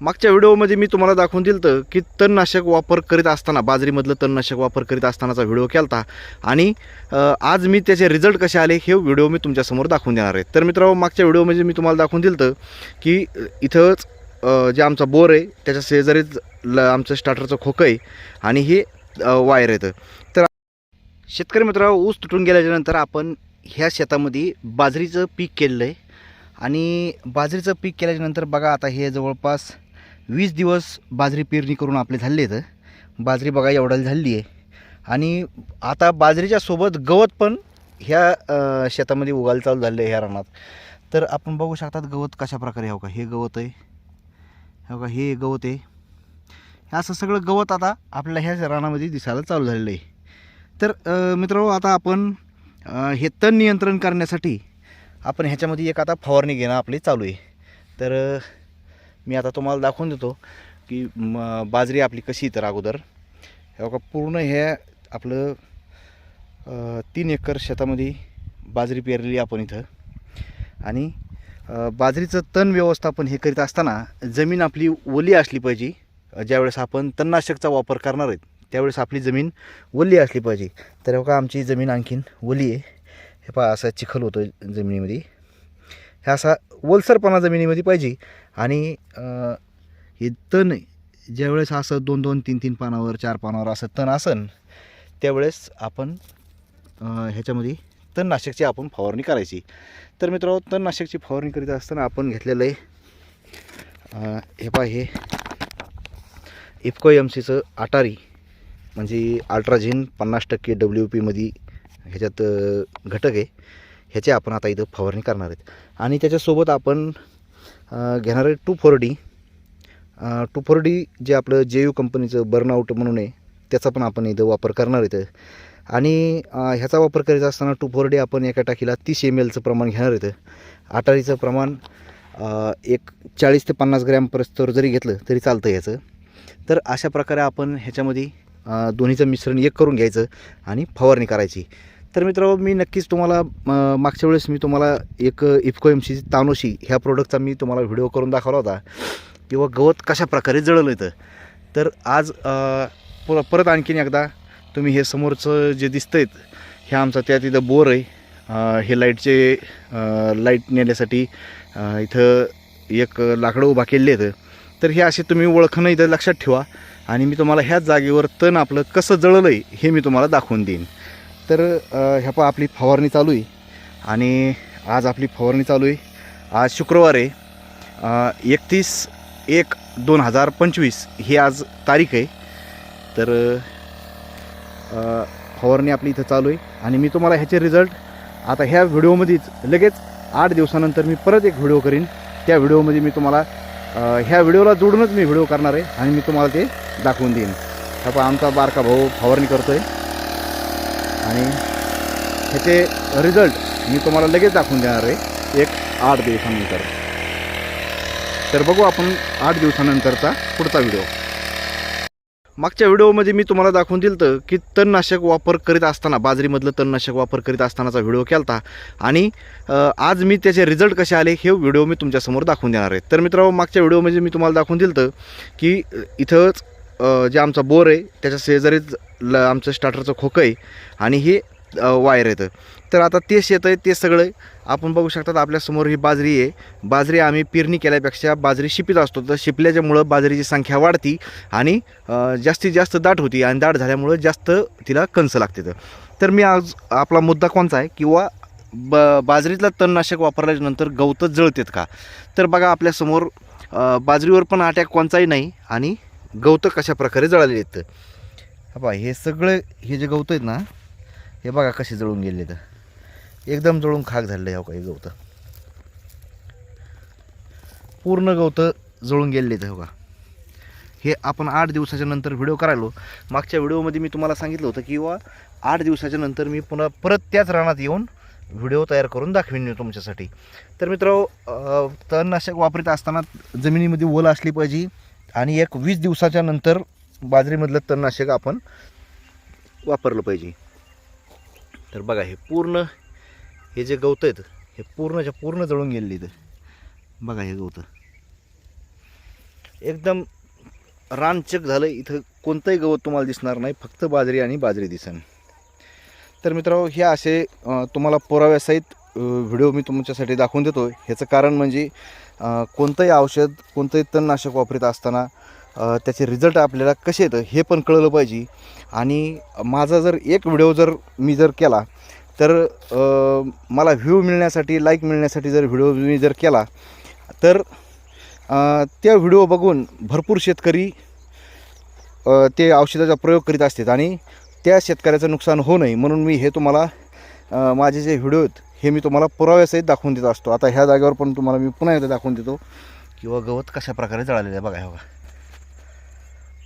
मागच्या व्हिडिओमध्ये मी तुम्हाला दाखवून दिलं की तणनाशक वापर करीत असताना बाजरीमधलं तणनाशक वापर करीत असतानाचा व्हिडिओ केला होता आणि आज मी त्याचे रिझल्ट कसे आले हे व्हिडिओ मी तुमच्यासमोर दाखवून देणार आहे. तर मित्रांनो मागच्या व्हिडिओमध्ये मी तुम्हाला दाखवून दिलं की इथंच जे आमचा बोर आहे त्याच्या शेजारीच ल आमचं स्टार्टरचं खोकं आहे आणि हे वायर येतं तर शेतकरी मित्र ऊस तुटून गेल्याच्यानंतर आपण ह्या शेतामध्ये बाजरीचं पीक केलेलं आहे. आणि बाजरीचं पीक केल्याच्यानंतर बघा आता हे जवळपास वीस दिवस बाजरी पेरणी करून आपले झाले आहेत. बाजरी बघा एवढ्याला झाली आहे. आणि आता बाजरीच्या सोबत गवत पण ह्या शेतामध्ये उगायला चालू झालं आहे ह्या रानात. तर आपण बघू शकतात गवत कशा प्रकारे हो का हे गवत आहे. हो का हे गवत आहे. हे असं सगळं गवत आता आपल्या ह्या रानामध्ये दिसायला चालू झालेलं आहे. तर मित्रांनो आता आपण हे तण नियंत्रण करण्यासाठी आपण ह्याच्यामध्ये एक आता फवारणी घेणं आपली चालू आहे. तर मी आता तुम्हाला दाखवून देतो की म, बाजरी आपली कशी तर अगोदर. हे बघा पूर्ण हे आपलं तीन एकर शेतामध्ये बाजरी पेरलेली आपण इथं. आणि बाजरीचं तण व्यवस्थापन हे करीत असताना जमीन आपली ओली असली पाहिजे. ज्यावेळेस आपण तणनाशकचा वापर करणार आहेत त्यावेळेस आपली जमीन ओली असली पाहिजे. तर हे बघा आमची जमीन आणखीन ओली आहे. हे पहा असा चिखल होतो जमिनीमध्ये. हे असा ओलसरपणा जमिनीमध्ये पाहिजे. आणि हे तण ज्यावेळेस असं दोन दोन तीन तीन पानावर चार पानावर असं तण असन त्यावेळेस आपण ह्याच्यामध्ये तणनाशकची आपण फवारणी करायची. तर मित्रांनो तणनाशकची फवारणी करीत असताना आपण घेतलेलं आहे हे पा हे. इफको एम सीचं अटारी म्हणजे अल्ट्राझिन पन्नास टक्के डब्ल्यू पीमध्ये ह्याच्यात घटक आहे. ह्याची आपण आता इथं फवारणी करणार आहेत. आणि त्याच्यासोबत आपण घेणार आहे two four D two four D जे आपलं जे यू कंपनीचं बर्नआउट म्हणून आहे त्याचा पण आपण इथं वापर करणार इथं. आणि ह्याचा वापर करीत असताना टू फोर डी आपण एका टाकीला तीस एम एलचं प्रमाण घेणार इथं. आटारीचं प्रमाण एक चाळीस ते पन्नास ग्रॅमपर्यंत जरी घेतलं तरी चालतं ह्याचं. तर अशा प्रकारे आपण ह्याच्यामध्ये दोन्हीचं मिश्रण एक करून घ्यायचं आणि फवारणी करायची. तर मित्रांनो मी नक्कीच तुम्हाला मागच्या वेळेस मी तुम्हाला एक इफको एम सी तानोशी ह्या प्रोडक्टचा मी तुम्हाला व्हिडिओ करून दाखवला होता. किंवा गवत कशा प्रकारे जळलं येतं तर आज अ, पर परत आणखीन एकदा तुम्ही हे समोरचं जे दिसतं आहेत हे आमचा त्या तिथं बोर आहे. हे लाईटचे लाइट नेण्यासाठी इथं एक लाकडं उभा केले आहेत. तर हे असे तुम्ही ओळखणं इथं लक्षात ठेवा. आणि मी तुम्हाला ह्याच जागेवर तण आपलं कसं जळलं आहे हे मी तुम्हाला दाखवून देईन. तर ह्या पहा आपली फवारणी चालू आहे. आणि आज आपली फवारणी चालू आहे. आज शुक्रवार आहे. एकतीस एक दोन हजार पंचवीस ही आज तारीख आहे. तर फवारणी आपली इथं चालू आहे. आणि मी तुम्हाला ह्याचे रिझल्ट आता ह्या व्हिडिओमध्येच लगेच आठ दिवसानंतर मी परत एक व्हिडिओ करीन. त्या व्हिडिओमध्ये मी तुम्हाला ह्या व्हिडिओला जोडूनच मी व्हिडिओ करणार आहे. आणि मी तुम्हाला ते दाखवून देईन. हा पहा आमचा बारका भाऊ फवारणी करतो आहे आणि ह्याचे रिझल्ट मी तुम्हाला लगेच दाखवून देणार आहे. एक आठ दिवसानंतर. तर बघू आपण आठ दिवसानंतरचा पुढचा व्हिडिओ मागच्या व्हिडिओमध्ये मी तुम्हाला दाखवून दिलं की तणनाशक वापर करीत असताना बाजरीमधलं तणनाशक वापर करीत असतानाचा व्हिडिओ केला होता आणि आज मी त्याचे रिझल्ट कसे आले हे व्हिडिओ मी तुमच्यासमोर दाखवून देणार आहे. तर मित्रांनो मागच्या व्हिडिओमध्ये मी तुम्हाला दाखवून दिलं होतं की इथंच जे आमचा बोर आहे त्याच्या शेजारीच ल आमचं स्टार्टरचं खोकं आहे आणि हे वायर येतं. तर आता ते शेत आहे ते सगळं आपण बघू शकतात आपल्यासमोर ही बाजरी आहे. बाजरी आम्ही पेरणी केल्यापेक्षा बाजरी शिपीत असतो. तर शिपल्याच्यामुळं बाजरीची संख्या वाढती आणि जास्तीत जास्त दाट होती आणि दाट झाल्यामुळं जास्त तिला कंस लागते तर. मी आज आपला मुद्दा कोणचा आहे? किंवा ब बाजरीतला तणनाशक वापरल्यानंतर गवतच जळतात का? तर बघा आपल्यासमोर बाजरीवर पण अटॅक कोणताही नाही आणि गवतं कशा प्रकारे जळालेले आहेत? हा पहा हे सगळे हे जे गवतं आहेत ना हे बघा कसे जळून गेले तर एकदम जळून खाक झालेलं आहे हो काही गवतं. पूर्ण गवतं जळून गेलेले आहेत हो का. हे आपण आठ दिवसाच्या नंतर व्हिडिओ करायलो. मागच्या व्हिडिओमध्ये मी तुम्हाला सांगितलं होतं किंवा आठ दिवसाच्या नंतर मी पुन्हा परत त्याच रानात येऊन व्हिडिओ तयार करून दाखवीन तुमच्यासाठी. तर मित्र तणनाशक वापरत असताना जमिनीमध्ये ओल असली पाहिजे. आणि एक वीस दिवसाच्या नंतर बाजरीमधलं तणनाशक आपण वापरलं पाहिजे. तर बघा हे पूर्ण हे जे गवतं आहेत हे पूर्णच्या पूर्ण जळून गेलेली इथं बघा हे गवतं. एकदम रानचक झालं. इथं कोणतंही गवत तुम्हाला दिसणार नाही. फक्त बाजरी आणि बाजरी दिसन. तर मित्रांनो हे असे तुम्हाला पुराव्यासहित व्हिडिओ मी तुमच्यासाठी दाखवून देतो ह्याचं कारण म्हणजे कोणतंही औषध कोणतंही तणनाशक वापरत असताना त्याचे रिझल्ट आपल्याला कसे येतं हे पण कळलं पाहिजे. आणि माझा जर एक व्हिडिओ जर मी जर केला तर मला व्ह्यू मिळण्यासाठी लाईक मिळण्यासाठी जर व्हिडिओ मी जर केला तर त्या व्हिडिओ बघून भरपूर शेतकरी ते औषधाचा प्रयोग करीत असतात. आणि त्या शेतकऱ्याचं नुकसान होऊ नये म्हणून मी हे तुम्हाला माझे जे व्हिडिओ आहेत हे मी तुम्हाला पुराव्यासहित दाखवून देत असतो. आता ह्या जागेवर पण तुम्हाला मी पुन्हा एकदा दाखवून देतो किंवा गवत कशा प्रकारे जळालेलं आहे बघा हे बघा.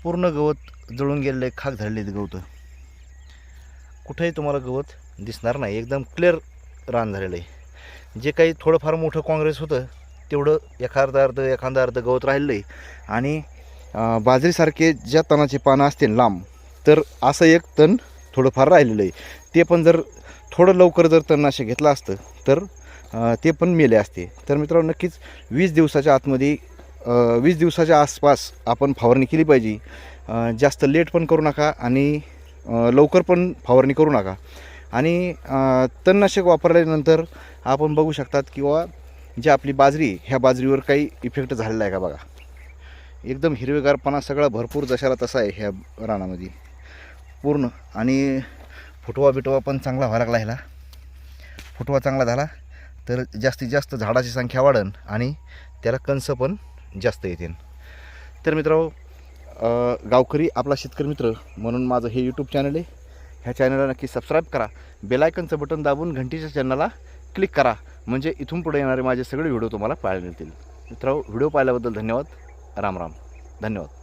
पूर्ण गवत जळून गेलेलं आहे खाक झालेले आहेत गवत. कुठेही तुम्हाला गवत दिसणार नाही. एकदम क्लिअर रान झालेलं आहे. जे काही थोडंफार मोठं काँग्रेस होतं तेवढं एखादा अर्ध एखादा अर्ध गवत राहिलं आहे. आणि बाजरीसारखे ज्या तणाचे पानं असतील लांब तर असं एक तण थोडंफार राहिलेलं आहे. ते पण जर थोडं लवकर जर तणनाशक घेतलं असतं तर ते पण मेले असते. तर मित्रांनो नक्कीच वीस दिवसाच्या आतमध्ये वीस दिवसाच्या आसपास आपण फवारणी केली पाहिजे. जास्त लेट पण करू नका आणि लवकर पण फवारणी करू नका. आणि तणनाशक वापरल्यानंतर आपण बघू शकतात किंवा जी आपली बाजरी ह्या बाजरीवर काही इफेक्ट झालेला आहे का बघा? एकदम हिरवेगारपणा सगळा भरपूर जशाला तसा आहे ह्या रानामध्ये. पूर्ण. आणि फुटवा बिटवा पण चांगला व्हायला लागला ह्याला. फुटवा चांगला झाला तर जास्तीत जास्त झाडाची संख्या वाढन आणि त्याला कंस पण जास्त येतील. तर मित्रांनो गावकरी आपला शेतकरी मित्र म्हणून माझं हे यूट्यूब चॅनल आहे. ह्या चॅनलला नक्की सबस्क्राईब करा. बेलायकनचं बटन दाबून घंटीच्या चॅनलला क्लिक करा. म्हणजे इथून पुढे येणारे माझे सगळे व्हिडिओ तुम्हाला पाहायला मिळतील. मित्रांनो व्हिडिओ पाहिल्याबद्दल धन्यवाद. राम राम. धन्यवाद.